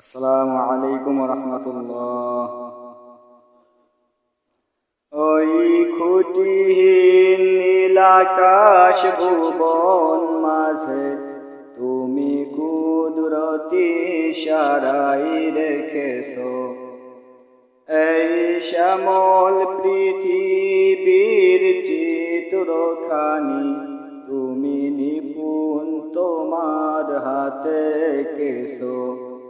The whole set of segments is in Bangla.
আসসালামু আলাইকুম রহমতুল্লাহ ওই খুঁটিহীন নীলাকাশ ভুবন মাঝে তুমি কুদরতি সারাই রেখেছো। এই শ্যামল পৃথিবীর চিত্রখানি তুমি নিপুণ তোমার হাতে গো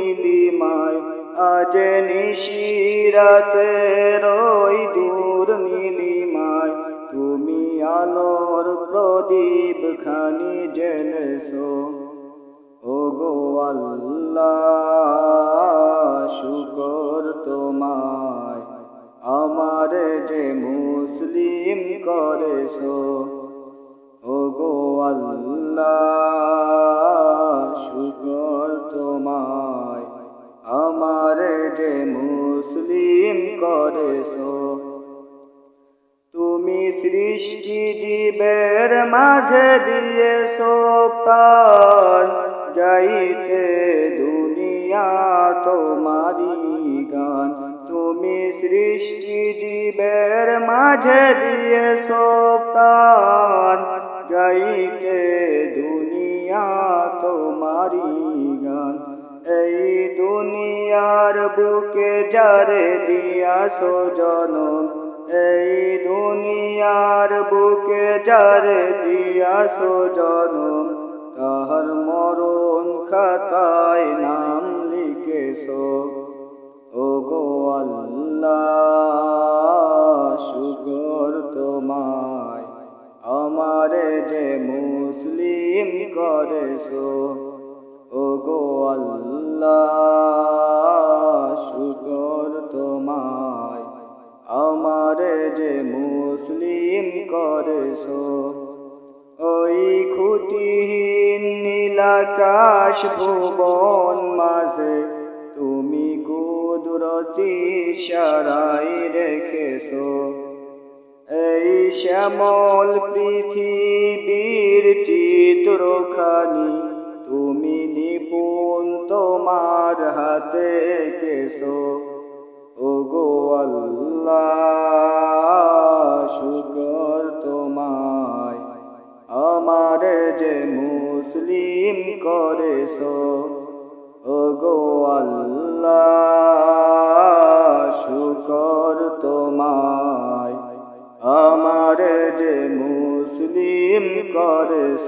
আজ নিশিরাতে রই দূর নীলিমায়। তুমি আলোর প্রদীপ খানি জেলেছো ও গো আল্লাহ, শুকর তোমায়। আমার যে মুসলিম করেছ যে মুসলিম করেছ। তুমি সৃষ্টি জীবের মাঝে প্রাণ গাইতে দুনিয়া তোমারি গান। তুমি সৃষ্টি জীবের মাঝে দিয়েছ গাইতে এই দুনিয়ার বুকে যারে দিয়াছো জনম, এই দুনিয়ার বুকে যারে দিয়াছো জনম, তাহার মরণ খাতায় নাম লিখেছো। ও গো আল্লাহ তোমায়, আমারে যে মুসলিম করেছ। গো শুকর তোমায়। আমারে যে মুসলিম করেছ, ওই খুঁটিহীন নীলাকাশ ভুবন মাঝে তুমি কুদরতি সারাই রেখেছো। এই শ্যামল পৃথিবীর চিত্রখানি তুমি নিপুণ তোমার হাতে কেছো ও গো শুকর তোমায়। আমার যে মুসলিম করেছ ও গো শুকর তোমায়। আমার যে মুসলিম করেছ